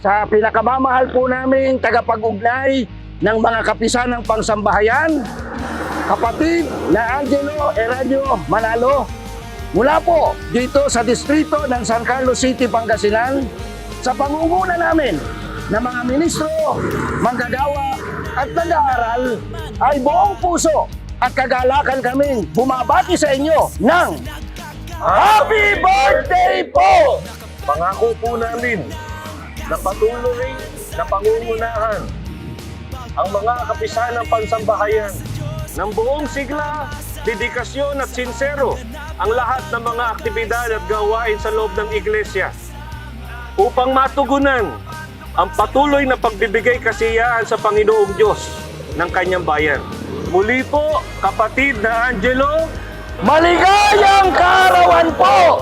sa pinakamamahal po namin tagapag-ugnay ng mga kapisan ng pangsambahayan, kapatid na Angelo Eradio Manalo, mula po dito sa distrito ng San Carlos City, Pangasinan, sa pangunguna namin ng mga ministro, manggagawa at nag-aaral ay buong puso at kagalakan kaming bumabati sa inyo ng Happy Birthday po! Pangako po namin na patuloy na pangungunahan ang mga kapisan ng pansambahayan ng buong sigla, dedikasyon at sinsero ang lahat ng mga aktibidad at gawain sa loob ng iglesia upang matugunan ang patuloy na pagbibigay kasiyahan sa Panginoong Diyos ng kanyang bayan. Muli po, kapatid na Angelo, Maligayang kaarawan po!